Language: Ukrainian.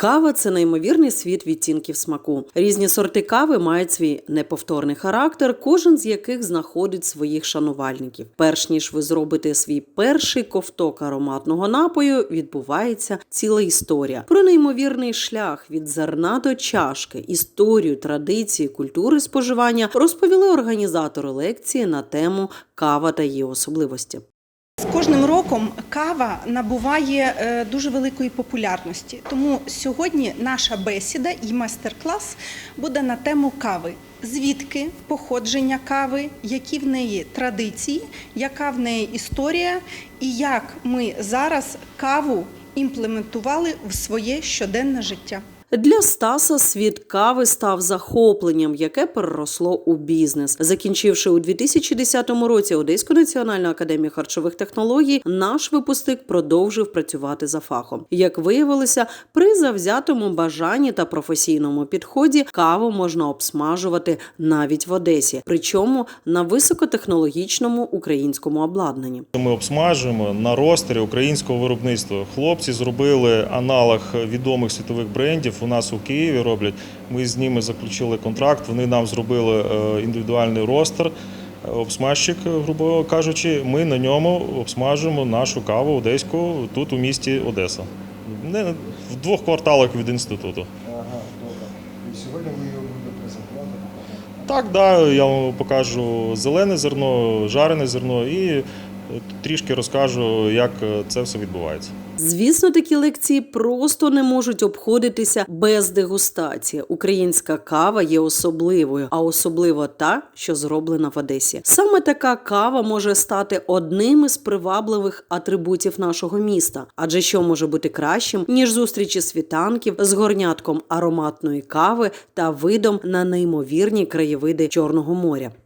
Кава це неймовірний світ відтінків смаку. Різні сорти кави мають свій неповторний характер, кожен з яких знаходить своїх шанувальників. Перш ніж ви зробите свій перший ковток ароматного напою, відбувається ціла історія про неймовірний шлях від зерна до чашки, історію, традиції, культури споживання розповіли організатори лекції на тему кава та її особливості. З кожним роком кава набуває е, дуже великої популярності. Тому сьогодні наша бесіда і майстер-клас буде на тему кави. Звідки походження кави, які в неї традиції, яка в неї історія, і як ми зараз каву імплементували в своє щоденне життя. Для Стаса світ кави став захопленням, яке переросло у бізнес. Закінчивши у 2010 році Одеську національну академію харчових технологій, наш випускник продовжив працювати за фахом. Як виявилося, при завзятому бажанні та професійному підході каву можна обсмажувати навіть в Одесі, причому на високотехнологічному українському обладнанні. Ми обсмажуємо на ростері українського виробництва. Хлопці зробили аналог відомих світових брендів. У нас у Києві роблять. Ми з ними заключили контракт. Вони нам зробили е, індивідуальний ростер. е, Обсмажчик, грубо кажучи, ми на ньому обсмажуємо нашу каву одеську тут у місті Одеса. Не в двох кварталах від інституту. Ага, добре. І сьогодні ви його будете презентувати. Так, да, я вам покажу зелене зерно, жарене зерно і трішки розкажу, як е, це все відбувається. Звісно, такі лекції просто не можуть обходитися без дегустації. Українська кава є особливою, а особливо та, що зроблена в Одесі. Саме така кава може стати одним із привабливих атрибутів нашого міста. Адже що може бути кращим ніж зустрічі світанків з горнятком ароматної кави та видом на неймовірні краєвиди Чорного моря.